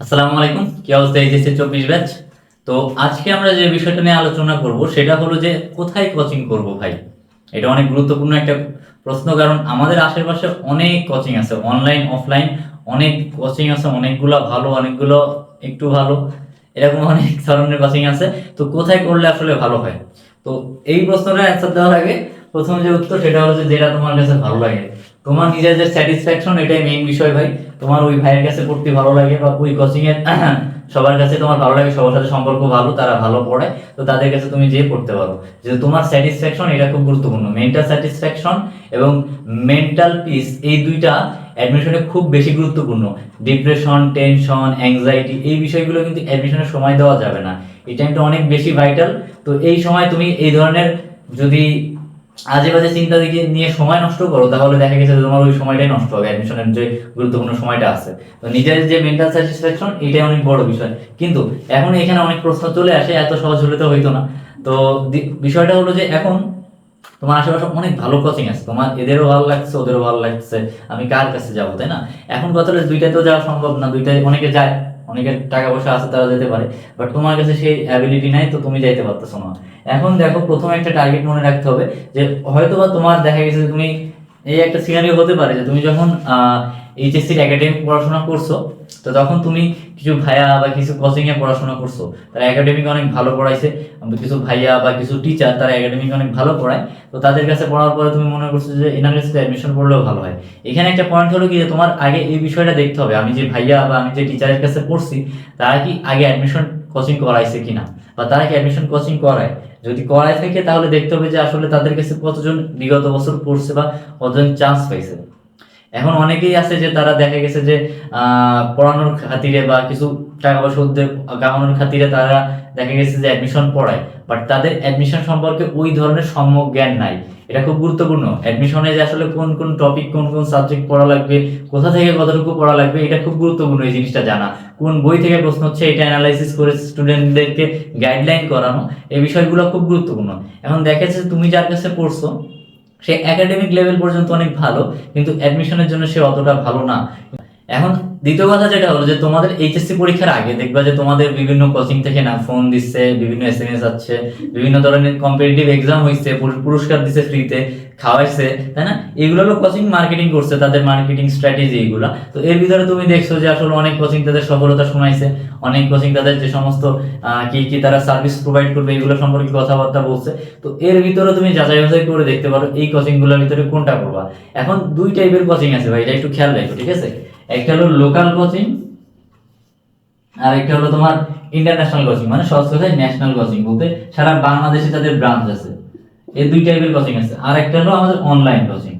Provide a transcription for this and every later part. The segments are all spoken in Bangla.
আসসালামু আলাইকুম। কি অবস্থা? এইচএসসি চব্বিশ ব্যাচ। তো আজকে আমরা যে বিষয়টা নিয়ে আলোচনা করব, সেটা হলো যে কোথায় কোচিং করব ভাই? এটা অনেক গুরুত্বপূর্ণ একটা প্রশ্ন, কারণ আমাদের আশেপাশে অনেক কোচিং আছে অনলাইন অফলাইন অনেক কোচিং আছে, অনেকগুলো ভালো, অনেকগুলো একটু ভালো, এরকম অনেক ধরনের কোচিং আছে। তো কোথায় করলে আসলে ভালো হয়? তো এই প্রশ্নটা অ্যান্সার দেওয়ার আগে প্রথম যে উত্তর, সেটা হলো যে যেটা তোমার কাছে ভালো লাগে। তোমার নিজের যে স্যাটিসফ্যাকশন এটাই মেইন বিষয় ভাই। তোমার ওই ভাইয়ের কাছে পড়তে ভালো লাগে বা ওই কোচিং এর সবার কাছে তোমার ভালো লাগে, সবার সাথে সম্পর্ক ভালো, তারা ভালো পড়ে, তো তাদের কাছে তুমি যেয়ে পড়তে পারো। যে তোমার স্যাটিসফ্যাকশন এটা খুব গুরুত্বপূর্ণ। মেন্টাল স্যাটিসফ্যাকশন এবং মেন্টাল পিস এই দুইটা অ্যাডমিশনে খুব বেশি গুরুত্বপূর্ণ। ডিপ্রেশন টেনশন অ্যাংজাইটি এই বিষয়গুলো কিন্তু অ্যাডমিশনের সময় দেওয়া যাবে না। এই টাইমটা অনেক বেশি ভাইটাল তো এই সময় তুমি এই ধরনের যদি আজে বাজে চিন্তা দিকে নিয়ে সময় নষ্ট করো, তাহলে দেখা গেছে তোমার ওই সময়টাই নষ্ট হবে অ্যাডমিশনের যে গুরুত্বপূর্ণ সময়টা আছে। তো নিজের যে মেন্টাল স্যাটিসফ্যাকশন এটাই অনেক বড় বিষয়। কিন্তু এখন এখানে অনেক প্রশ্ন চলে আসে, এত সহজ হলে তো হইতো না। তো বিষয়টা হলো যে এখন তোমার আশেপাশে অনেক ভালো কোচিং আছে। তোমার এদেরও ভালো লাগছে, ওদেরও ভালো লাগছে। আমি কার কাছে যাব, তাই না? এখন কথা হলো দুইটাই তো যাওয়া সম্ভব না, দুইটাই অনেকে যায়। অনেকের টাকা পয়সা আছে তারা যেতে পারে। বাট তোমার কাছে সেই অ্যাবিলিটি নাই, তো তুমি যাইতে পারতেছো না। এখন দেখো, প্রথমে একটা টার্গেট মনে রাখতে হবে যে হয়তো বা তোমার দেখা গেছে তুমি এই একটা সিনারিও হতে পারে যে, তুমি যখন এইচএসসির একাডেমিক পড়াশোনা করছ, তো তখন তুমি কিছু ভাইয়া বা কিছু কোচিং এ পড়াশোনা করছ, তারা একাডেমিক অনেক ভালো পড়াইছে কিছু ভাইয়া বা কিছু টিচার তারা একাডেমিক অনেক ভালো পড়ায়, তো তাদের কাছে পড়ার পরে তুমি মনে করছ যে এনার কাছে অ্যাডমিশন পড়লেও ভালো হয়। এখানে একটা পয়েন্ট হলো কি যে তোমার আগে এই বিষয়টা দেখতে হবে, আমি যে ভাইয়া বা আমি যে টিচারের কাছে পড়ছি, তারা কি আগে অ্যাডমিশন কোচিং করাইছে কিনা? বা তারা কি অ্যাডমিশন কোচিং করায়? যদি করায় থাকে তাহলে দেখতে হবে যে আসলে তাদের কাছে কতজন বিগত বছর পড়ছে বা কতজন চান্স পাইছে। এখন অনেকেই আছে যে তারা দেখা গেছে যে পড়ানোর খাতিরে বা কিছু টাকা পয়সা উদ্যোগ কামানোর খাতিরে তারা দেখা গেছে যে অ্যাডমিশন পড়ায়। বাট তাদের অ্যাডমিশন সম্পর্কে ওই ধরনের সম্যক জ্ঞান নাই। এটা খুব গুরুত্বপূর্ণ। অ্যাডমিশনে যে আসলে কোন কোন টপিক কোন কোন সাবজেক্ট পড়া লাগবে, কোথা থেকে কতটুকু পড়া লাগবে, এটা খুব গুরুত্বপূর্ণ এই জিনিসটা জানা। কোন বই থেকে প্রশ্ন হচ্ছে, এটা অ্যানালাইসিস করে স্টুডেন্টদেরকে গাইডলাইন করানো, এই বিষয়গুলো খুব গুরুত্বপূর্ণ। এখন দেখা তুমি যার কাছে পড়ছো সে একাডেমিক লেভেল পর্যন্ত অনেক ভালো, কিন্তু অ্যাডমিশনের জন্য সে অতটা ভালো না। এখন দ্বিতীয় কথা যেটা হলো যে তোমাদের এইচএসসি পরীক্ষার আগে দেখবা যে তোমাদের বিভিন্ন কোচিং থেকে না ফোন দিচ্ছে, বিভিন্ন এস এম এস আছে বিভিন্ন ধরনের কম্পিটিটিভ এক্সাম হয়েছে পুরস্কার দিচ্ছে ফ্রিতে খাওয়াইছে, তাই না? এগুলো হলো কোচিং মার্কেটিং করছে তাদের মার্কেটিং স্ট্র্যাটেজি এগুলা। তো এর ভিতরে তুমি দেখছ যে আসলে অনেক কোচিং তাদের সফলতা শোনাইছে, অনেক কোচিং তাদের যে সমস্ত কি কি তারা সার্ভিস প্রোভাইড করবে, এগুলো সম্পর্কে কথাবার্তা বলছে। তো এর ভিতরে তুমি যাচাই বাছাই করে দেখতে পারো এই কোচিংগুলোর ভিতরে কোনটা করবা। এখন দুই টাইপের কোচিং আছে ভাই, এটা একটু খেয়াল রাখো, ঠিক আছে? একটা হলো লোকাল কোচিং আর একটা হলো তোমার ইন্টারন্যাশনাল কোচিং মানে সহজ কথায় ন্যাশনাল কোচিং বলতে সারা বাংলাদেশে তাদের ব্রাঞ্চ আছে। এই দুই টাইপের কোচিং আছে। আর একটা হলো আমাদের অনলাইন কোচিং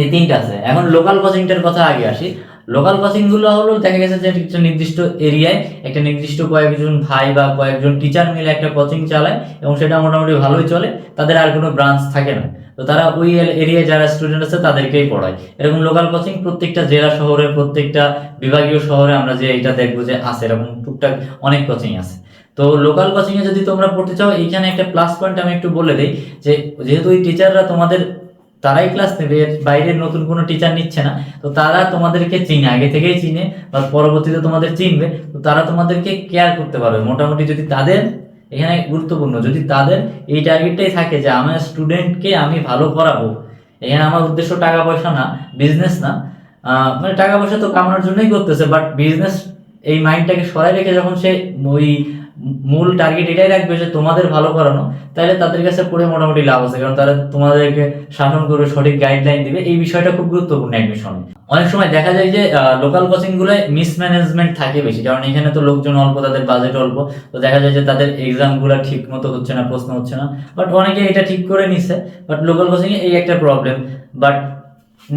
এই তিনটা আছে। এখন লোকাল কোচিংটার কথা আগে আসি। লোকাল কোচিংগুলো হলো, দেখা গেছে যে একটা নির্দিষ্ট এরিয়ায় একটা নির্দিষ্ট কয়েকজন ভাই বা কয়েকজন টিচার মিলে একটা কোচিং চালায় এবং সেটা মোটামুটি ভালোই চলে। তাদের আর কোনো ব্রাঞ্চ থাকে না। তো তারা ওই এরিয়ায় যারা স্টুডেন্ট আছে, তাদেরকেই পড়ায়। এরকম লোকাল কোচিং প্রত্যেকটা জেলা শহরে, প্রত্যেকটা বিভাগীয় শহরে আমরা যে এটা দেখব যে আছে, এরকম টুকটাক অনেক কোচিং আছে। তো লোকাল কোচিং এ যদি তোমরা পড়তে চাও, এইখানে একটা প্লাস পয়েন্ট আমি একটু বলে দিই, যে যেহেতু এই টিচাররা তোমাদের, তারাই ক্লাস নেবে বাইরের নতুন কোনো টিচার নিচ্ছে না, তো তারা তোমাদেরকে চিনে, আগে থেকেই চিনে, বা পরবর্তীতে তোমাদের চিনবে, তো তারা তোমাদেরকে কেয়ার করতে পারবে। মোটামুটি যদি তাদের, এখানে গুরুত্বপূর্ণ, যদি তাদের এই টার্গেটটাই থাকে যে আমার স্টুডেন্টকে আমি ভালো করাবো, এখানে আমার উদ্দেশ্য টাকা পয়সা না বিজনেস না মানে টাকা পয়সা তো কামানোর জন্যই করতেছে বাট বিজনেস এই মাইন্ডটাকে সরাই রেখে যখন সে ওই মূল টার্গেট এটাই রাখবে যে তোমাদের ভালো করানো, তাহলে তাদের কাছে পড়ে মোটামুটি লাভ আছে। কারণ তারা তোমাদেরকে শাসন করবে, সঠিক গাইডলাইন দিবে। এই বিষয়টা খুব গুরুত্বপূর্ণ অ্যাডমিশনে অনেক সময় দেখা যায় যে লোকাল কোচিং গুলোয় মিসম্যানেজমেন্ট থাকে বেশি। কারণ এখানে তো লোকজন অল্প, তাদের বাজেট অল্প। তো দেখা যায় যে তাদের এক্সামগুলা ঠিক মতো হচ্ছে না, প্রশ্ন হচ্ছে না। বাট অনেকে এটা ঠিক করে নিচ্ছে বাট লোকাল কোচিং এই একটা প্রবলেম বাট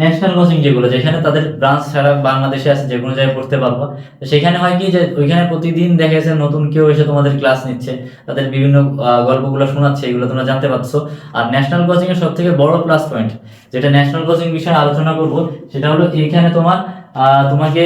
ন্যাশনাল কোচিং যেগুলো, যেখানে তাদের ব্রাঞ্চ ছাড়া বাংলাদেশে আছে যে কোনো জায়গায় পড়তে পারব। সেখানে হয় কি যে, ওইখানে প্রতিদিন দেখা যাচ্ছে নতুন কেউ এসে তোমাদের ক্লাস নিচ্ছে, তাদের বিভিন্ন গল্পগুলো শোনাচ্ছে, এগুলো তোমরা জানতে পারছ। আর ন্যাশনাল কোচিং এর সব থেকে বড় প্লাস পয়েন্ট যেটা ন্যাশনাল কোচিং বিষয়ে আলোচনা করব, সেটা হলো এখানে তোমার তোমাকে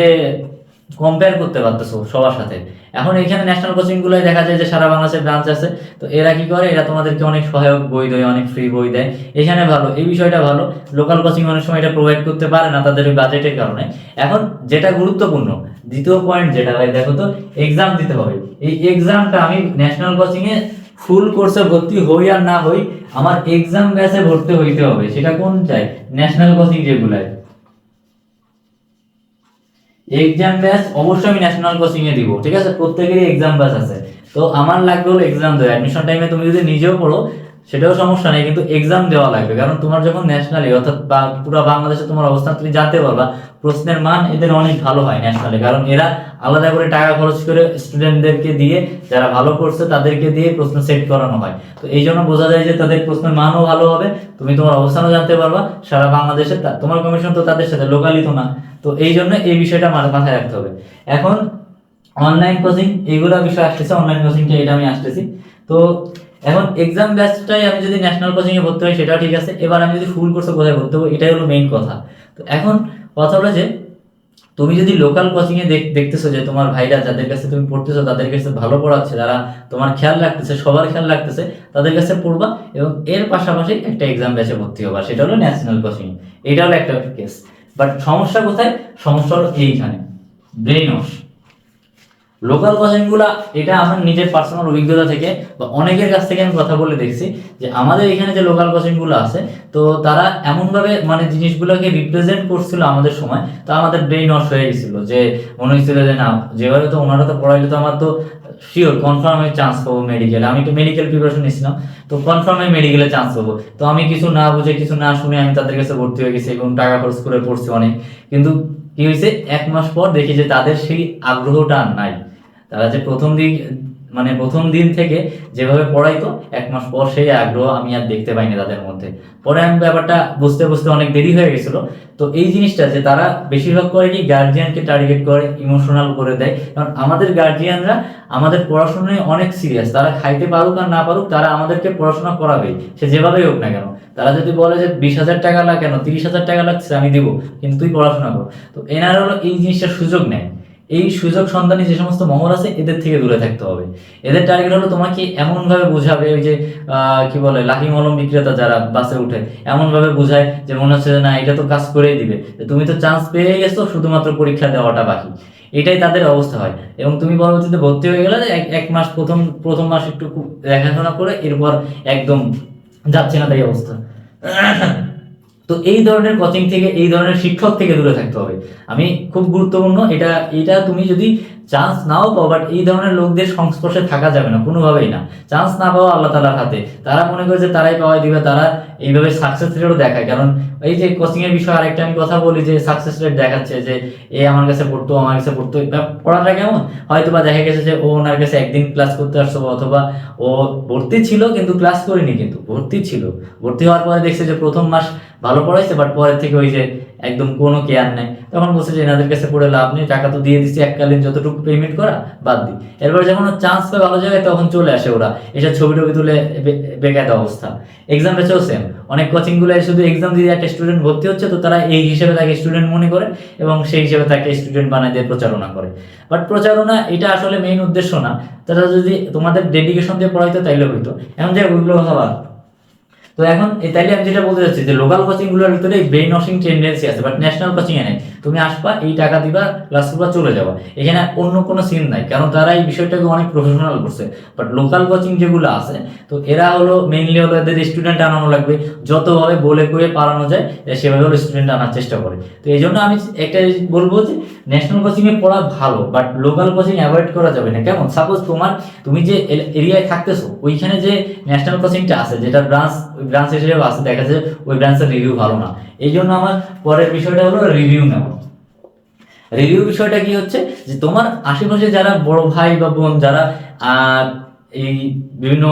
কম্পেয়ার করতে পারতেছো সবার সাথে। এখন এখানে ন্যাশনাল কোচিং গুলোয় দেখা যায় যে সারা বাংলাদেশের ব্রাঞ্চ আছে, তো এরা কি করে? এরা তোমাদেরকে অনেক সহায়ক বই দেয়, অনেক ফ্রি বই দেয়। এখানে ভালো, এই বিষয়টা ভালো। লোকাল কোচিং অনেক সময় এটা প্রোভাইড করতে পারে না তাদের ওই বাজেটের কারণে। এখন যেটা গুরুত্বপূর্ণ, দ্বিতীয় পয়েন্ট যেটা, ভাই, দেখো তো এক্সাম দিতে হবে। এই এক্সামটা আমি ন্যাশনাল কোচিং এ ফুল কোর্সে ভর্তি হই আর না হই, আমার এক্সাম ব্যাচে ভর্তি হইতে হবে। সেটা কোন চাই? ন্যাশনাল কোচিং যেগুলায়। এক্সাম ব্যাচ অবশ্যই আমি ন্যাশনাল কোচিং এ দিব, ঠিক আছে? প্রত্যেকেরই এক্সাম ব্যাচ আছে। তো আমার লাগবে হলো এক্সাম দেওয়া অ্যাডমিশন টাইমে তুমি যদি নিজেও পড়ো সেটাও সমস্যা নেই, কিন্তু এক্সাম দেওয়া লাগবে। কারণ তোমার যখন ন্যাশনালি অর্থাৎ পুরো বাংলাদেশে তোমার অবস্থান তুমি জানতে পারবা, প্রশ্নের মান এদের অনেক ভালো হয় ন্যাশনালে কারণ এরা আলাদা করে টাকা খরচ করে স্টুডেন্টদেরকে দিয়ে, যারা ভালো করছে তাদেরকে দিয়ে প্রশ্ন সেট করানো হয়। তো এই জন্য বোঝা যায় যে তাদের প্রশ্নের মানও ভালো হবে, তুমি তোমার অবস্থানও জানতে পারবা, সারা বাংলাদেশে তোমার কমিশন তো তাদের সাথে লোকালি তো না। তো এই জন্য এই বিষয়টা মাথায় রাখতে হবে। এখন অনলাইন কোচিং এইগুলো বিষয় আসতেছে অনলাইন কোচিংটা এটা আমি আসতেছি। তো এখন এক্সাম ব্যাচটাই আমি যদি ন্যাশনাল কোচিং এ ভর্তি হই, সেটাও ঠিক আছে। এবার আমি যদি ফুল কোর্সে কোথায় ভর্তি হব, এটাই হলো মেইন কথা। তো এখন কথা হলো যে, তুমি যদি লোকাল কোচিং এ দেখ- দেখতেছো যে তোমার ভাইরা যাদের কাছে তুমি পড়তেছো, তাদের কাছে ভালো পড়াচ্ছে, যারা তোমার খেয়াল রাখতেছে, সবার খেয়াল রাখতেছে, তাদের কাছে পড়বা এবং এর পাশাপাশি একটা এক্সাম ব্যাচে ভর্তি হবা। সেটা হলো ন্যাশনাল কোচিং এটা হলো একটা কেস বাট সমস্যা কোথায়? সমস্যা হলো এইখানে। ব্রেন ওয়াশ লোকাল কোচিংগুলা এটা আমার নিজের পার্সোনাল অভিজ্ঞতা থেকে বা অনেকের কাছ থেকে আমি কথা বলে দেখছি যে আমাদের এখানে যে লোকাল কোচিংগুলো আছে, তো তারা এমনভাবে মানে জিনিসগুলোকে রিপ্রেজেন্ট করছিল আমাদের সময়, তো আমাদের ব্রেইন ওয়াশ হয়ে গেছিল যে মনে হয়েছিল যে না, যেভাবে তো ওনারা তো পড়াইলে তো আমার তো শিওর কনফার্ম আমি চান্স পাবো মেডিকেলে আমি তো মেডিকেল প্রিপারেশন নিয়েছিলাম, তো কনফার্ম আমি মেডিকেলে চান্স পাবো। তো আমি কিছু না বুঝে, কিছু না শুনে আমি তাদের কাছে ভর্তি হয়ে গেছি এবং টাকা খরচ করে পড়ছি অনেক। কিন্তু কি হয়েছে, এক মাস পর দেখি যে তাদের সেই আগ্রহটা নাই। তারা যে প্রথম দিক মানে প্রথম দিন থেকে যেভাবে পড়াইতো, এক মাস পর সেই আগ্রহ আমি আর দেখতে পাইনি তাদের মধ্যে। পরে আমি ব্যাপারটা বুঝতে বুঝতে অনেক দেরি হয়ে গেছিল। তো এই জিনিসটা যে তারা বেশিরভাগ করে কি গার্জিয়ানকে টার্গেট করে ইমোশনাল করে দেয়। কারণ আমাদের গার্জিয়ানরা আমাদের পড়াশোনায় অনেক সিরিয়াস তারা খাইতে পারুক আর না পারুক, তারা আমাদেরকে পড়াশোনা করাবে সে যেভাবেই হোক না কেন। তারা যদি বলে যে বিশ হাজার টাকা লাগ কেন? তিরিশ হাজার টাকা লাগছে, আমি দিব। কিন্তু তুই পড়াশোনা কর। তো এনারা এই জিনিসটার সুযোগ নেয়। এই সুযোগ সন্ধানী যে সমস্ত মহল আছে, এদের থেকে দূরে থাকতে হবে। এদের টার্গেট হলো তোমাকে এমন ভাবে বোঝাবে ওই যে কি বলে লাহি মলম বিক্রেতা যারা বাসে উঠে এমন ভাবে বোঝায় যে মনে হচ্ছে যে না, এটা তো কাজ করেই দিবে। তুমি তো চান্স পেয়ে গেছো, শুধুমাত্র পরীক্ষা দেওয়াটা বাকি। এটাই তাদের অবস্থা হয়। এবং তুমি পরবর্তীতে ভর্তি হয়ে গেলে এক মাস প্রথম প্রথম মাস একটু দেখাশোনা করে, এরপর একদম যাচ্ছে না তাই অবস্থা। তো এই ধরনের কোচিং থেকে, এই ধরনের শিক্ষক থেকে দূরে থাকতে হবে। আমি খুব গুরুত্বপূর্ণ, এটা এটা তুমি যদি চান্স নাও পাও বাট এই ধরনের লোকদের সংস্পর্শে থাকা যাবে না, কোনোভাবেই না। চান্স না পাওয়া আল্লাহ তালার হাতে। তারা মনে করে যে তারাই পাওয়াই দিবে, তারা এইভাবে সাকসেস রেটও দেখায়। কারণ এই যে কোচিং এর বিষয়ে আরেকটা আমি কথা বলি যে সাকসেস রেট দেখাচ্ছে যে, এ আমার কাছে পড়তো, আমার কাছে পড়তো। পড়াটা কেমন? হয়তো বা দেখা গেছে যে ও ওনার কাছে একদিন ক্লাস করতে আসছো অথবা ও ভর্তি ছিল, কিন্তু ক্লাস করিনি কিন্তু, ভর্তি ছিল। ভর্তি হওয়ার পরে দেখছে যে প্রথম মাস ভালো পড়াইছে বাট পরের থেকে ওই যে একদম কোনো কেয়ার নেই। তখন বলছে যে, এনাদের কাছে পড়ে লাভ নেই, টাকা তো দিয়ে দিচ্ছি এককালীন যতটুকু পেমেন্ট করা, বাদ দিই এরপর যখন চান্স পায় ভালো জায়গায়, তখন চলে আসে ওরা। এসে ছবি টবি তুলে বেকায়দা অবস্থা। এক্সাম বেচেও সেম। অনেক কোচিংগুলো শুধু এক্সাম দিয়ে একটা স্টুডেন্ট ভর্তি হচ্ছে, তো তারা এই হিসেবে তাকে স্টুডেন্ট মনে করে এবং সেই হিসেবে তাকে স্টুডেন্ট বানায় দিয়ে প্রচারণা করে। বাট প্রচারণা এটা আসলে মেইন উদ্দেশ্য না। তারা যদি তোমাদের ডেডিকেশন দিয়ে পড়াইতো, তাইলে হইতো। এমন যে ওইগুলো কথা। তো এখন তাইলে আমি যেটা বলতে চাচ্ছি যে লোকাল কোচিংগুলোর ভিতরে ব্রেন ওয়াশিং টেন্ডেন্সি আছে বাট ন্যাশনাল কোচিং এ নেই। তুমি আসবা, এই টাকা দিবা ক্লাস করবা চলে যাবা। এখানে অন্য কোনো সিন নাই, কারণ তারা এই বিষয়টাকে অনেক প্রফেশনাল করছে। বাট লোকাল কোচিং যেগুলো আছে, তো এরা হলো মেইনলি হলো এদের স্টুডেন্ট আনানো লাগবে। যতভাবে বলে কয়ে পালানো যায় সেভাবে হলো স্টুডেন্ট আনার চেষ্টা করে। তো এই জন্য আমি একটা বলব যে ন্যাশনাল কোচিং এ পড়া ভালো বাট লোকাল কোচিং অ্যাভয়েড করা যাবে না। কেমন? সাপোজ তোমার, তুমি যে এরিয়ায় থাকতেছো, ওইখানে যে ন্যাশনাল কোচিংটা আছে যেটা ব্রাঞ্চ ওই ব্রাঞ্চ হিসেবে আছে দেখা যাচ্ছে ওই ব্রাঞ্চের রিভিউ ভালো না। এই জন্য আমার পরের বিষয়টা হলো রিভিউ নেওয়া। রিভিউ বিষয়টা কি হচ্ছে? যে তোমার আশেপাশে যারা বড় ভাই বা বোন, যারা এই বিভিন্ন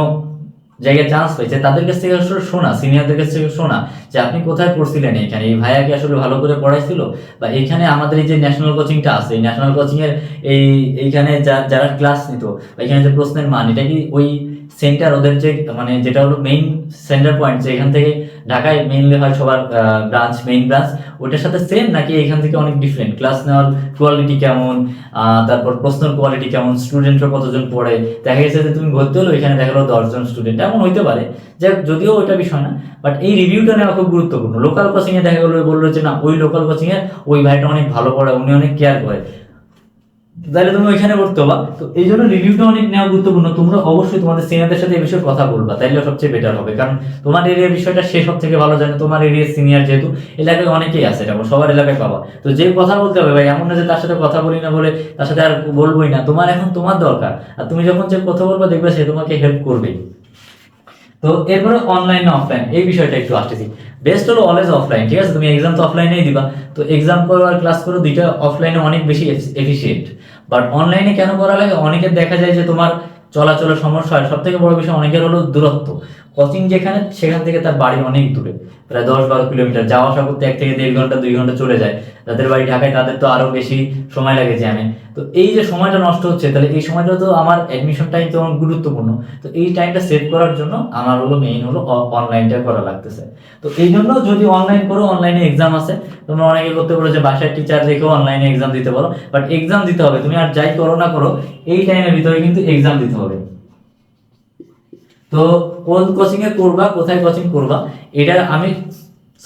জায়গায় চান্স পেয়েছে, তাদের কাছ থেকে আসলে শোনা সিনিয়রদের কাছ থেকে শোনা যে আপনি কোথায় পড়ছিলেন এখানে? এই ভাইয়াকে আসলে ভালো করে পড়াইছিল? বা এখানে আমাদের এই যে ন্যাশনাল কোচিংটা আছে ন্যাশনাল কোচিংয়ের এই, এইখানে যারা ক্লাস নিত, বা এখানে যে প্রশ্নের মান, এটা কি ওই সেন্টার ওদের যে মানে যেটা হলো মেইন সেন্টার পয়েন্ট যে এখান থেকে ঢাকায় মেইনলি হয় সবার ব্রাঞ্চ মেইন ব্রাঞ্চ ওটার সাথে সেম নাকি এখান থেকে অনেক ডিফারেন্ট ক্লাস নেওয়ার কোয়ালিটি কেমন? তারপর প্রশ্নের কোয়ালিটি কেমন? স্টুডেন্টরা কতজন পড়ে? দেখা গেছে যে তুমি ভর্তি হলো এখানে দেখা গেলো দশজন স্টুডেন্ট এমন হইতে পারে। যে যদিও ওইটা বিষয় না বাট এই রিভিউটা নেওয়া খুব গুরুত্বপূর্ণ। লোকাল কোচিং এ দেখা গেলো বলল যে, না, ওই লোকাল কোচিং এ ওই ভাইটা অনেক ভালো পড়ে, উনি অনেক কেয়ার করে। তাহলে তুমি ওইখানে পড়তে হবা তো এই জন্য রিভিউটা অনেক নেওয়া গুরুত্বপূর্ণ। তোমরা অবশ্যই তোমাদের সিনিয়রদের সাথে এই বিষয়ে কথা বলবা, তাইলে সবচেয়ে বেটার হবে। কারণ তোমার এরিয়ার বিষয়টা সে সব থেকে ভালো জানে, তোমার এরিয়ার সিনিয়র যেহেতু, এলাকায় অনেকেই আছে, এটা সবার এলাকায় পাবা। তো যে কথা বলতে হবে, ভাই, এমন না যে তার সাথে কথা বলি না বলে তার সাথে আর বলবোই না। তোমার এখন তোমার দরকার, আর তুমি যখন যে কথা বলবা, দেখবে সে তোমাকে হেল্প করবেই। তো এরপরে অনলাইন অফলাইন এই বিষয়টা একটু আসতেছি। বেস্ট হলো অলওয়েজ অফলাইন ঠিক আছে? তুমি এক্সাম তো অফলাইনেই দিবা। তো এক্সাম করো আর ক্লাস করো দুইটা অফলাইনে অনেক বেশি এফিসিয়েন্ট বাট অনলাইনে কেন করা লাগে? অনেকের দেখা যায় যে তোমার চলাচলের সমস্যা হয়। সব থেকে বড় বিষয় অনেকের হলো দূরত্ব। কোচিং যেখানে, সেখান থেকে তার বাড়ি অনেক দূরে, প্রায় দশ বারো কিলোমিটার। যাওয়া আসা করতে এক থেকে দেড় ঘণ্টা, দুই ঘণ্টা চলে যায়। যাদের বাড়ি ঢাকায়, তাদের তো আরও বেশি সময় লাগে জ্যামে। তো এই যে সময়টা নষ্ট হচ্ছে, তাহলে এই সময়টা তো আমার অ্যাডমিশন টাইম তো আমার গুরুত্বপূর্ণ। তো এই টাইমটা সেভ করার জন্য আমার হলো মেইন হলো অনলাইনটা করা লাগতেছে। তো এই জন্য যদি অনলাইন করো অনলাইনে এক্সাম আছে। তোমরা অনেকে করতে পারো যে বাসায় টিচার রেখেও অনলাইনে এক্সাম দিতে পারো বাট এক্সাম দিতে হবে। তুমি আর যাই করো না করো, এই টাইমের ভিতরে কিন্তু এক্সাম দিতে হবে। তো কোন কোচিং এ করবা, কোথায় কোচিং করবা, এটা আমি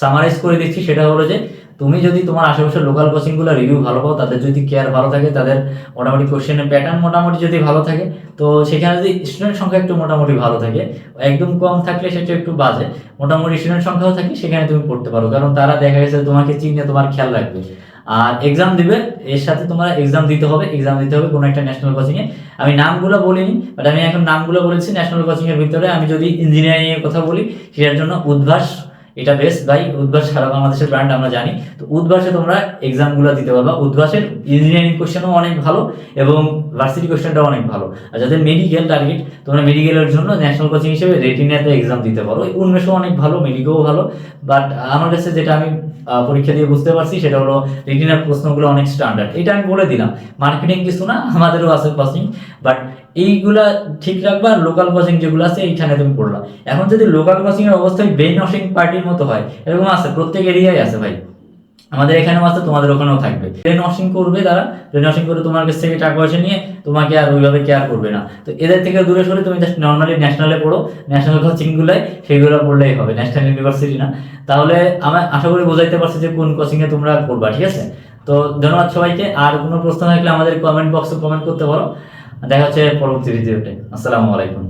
সামারাইজ করে দিচ্ছি। সেটা হলো যে, তুমি যদি তোমার আশেপাশের লোকাল কোচিংগুলো রিভিউ ভালো পাও, তাদের যদি কেয়ার ভালো থাকে, তাদের মোটামুটি কোশ্চেনের প্যাটার্ন মোটামুটি যদি ভালো থাকে, তো সেখানে যদি স্টুডেন্ট সংখ্যা একটু মোটামুটি ভালো থাকে, একদম কম থাকলে সেটা একটু বাজে, মোটামুটি স্টুডেন্ট সংখ্যাও থাকে, সেখানে তুমি পড়তে পারো। কারণ তারা দেখা গেছে তোমাকে চিনে, তোমার খেয়াল রাখবে। আর এক্সাম দিবে, এর সাথে তোমার এক্সাম দিতে হবে এক্সাম দিতে হবে কোনো একটা ন্যাশনাল কোচিং এ। আমি নামগুলো বলিনি বাট আমি এখন নামগুলো বলেছি ন্যাশনাল কোচিং এর ভিতরে। আমি যদি ইঞ্জিনিয়ারিং এর কথা বলি, সেটার জন্য উদ্ভাস, এটা বেস্ট ভাই। উদ্ভাস সারা বাংলাদেশের ব্র্যান্ড আমরা জানি। তো উদ্ভাসে তোমরা এক্সামগুলো দিতে পারবা। উদ্ভাসের ইঞ্জিনিয়ারিং কোশ্চেনও অনেক ভালো এবং ভার্সিটি কোশ্চেনটাও অনেক ভালো। আর যাদের মেডিকেল টার্গেট তোমরা মেডিকেলের জন্য ন্যাশনাল কোচিং হিসেবে রেটিনাতে এক্সাম দিতে পারো। উন্মেষও অনেক ভালো মেডিকেও ভালো। বাট আমার কাছে যেটা আমি পরীক্ষা দিয়ে বুঝতে পারছি, সেটা হলো রিটিনার প্রশ্নগুলো অনেক স্ট্যান্ডার্ড এটা আমি বলে দিলাম। মার্কেটিং কিছু না, আমাদেরও আছে কোচিং বাট এইগুলা ঠিক রাখবা লোকাল কোচিং যেগুলো আছে, এইখানে তুমি পড়লা এখন যদি লোকাল কোচিং এর অবস্থায় বেনসিং পার্টির মতো হয়, এরকম আছে, প্রত্যেক এরিয়ায় আছে ভাই। আমাদের এখানেও আছে তোমাদের ওখানেও থাকবে। ব্রেন ওয়াশিং করবে তারা ব্রেন ওয়াশিং করে তোমার কাছ থেকে টাকা পয়সা নিয়ে তোমাকে আর ওইভাবে কেয়ার করবে না। তো এদের থেকে দূরে সরে তুমি জাস্ট নর্মালি ন্যাশনালে পড়ো ন্যাশনাল কোচিংগুলোয় সেগুলো পড়লেই হবে ন্যাশনাল ইউনিভার্সিটি না। তাহলে আমি আশা করি বোঝাইতে পারছি যে কোন কোচিংয়ে তোমরা পড়বা, ঠিক আছে? তো ধন্যবাদ সবাইকে, আর কোনো প্রশ্ন থাকলে আমাদের কমেন্ট বক্সে কমেন্ট করতে পারো। দেখা হচ্ছে পরবর্তী ভিডিওতে আসসালামু আলাইকুম।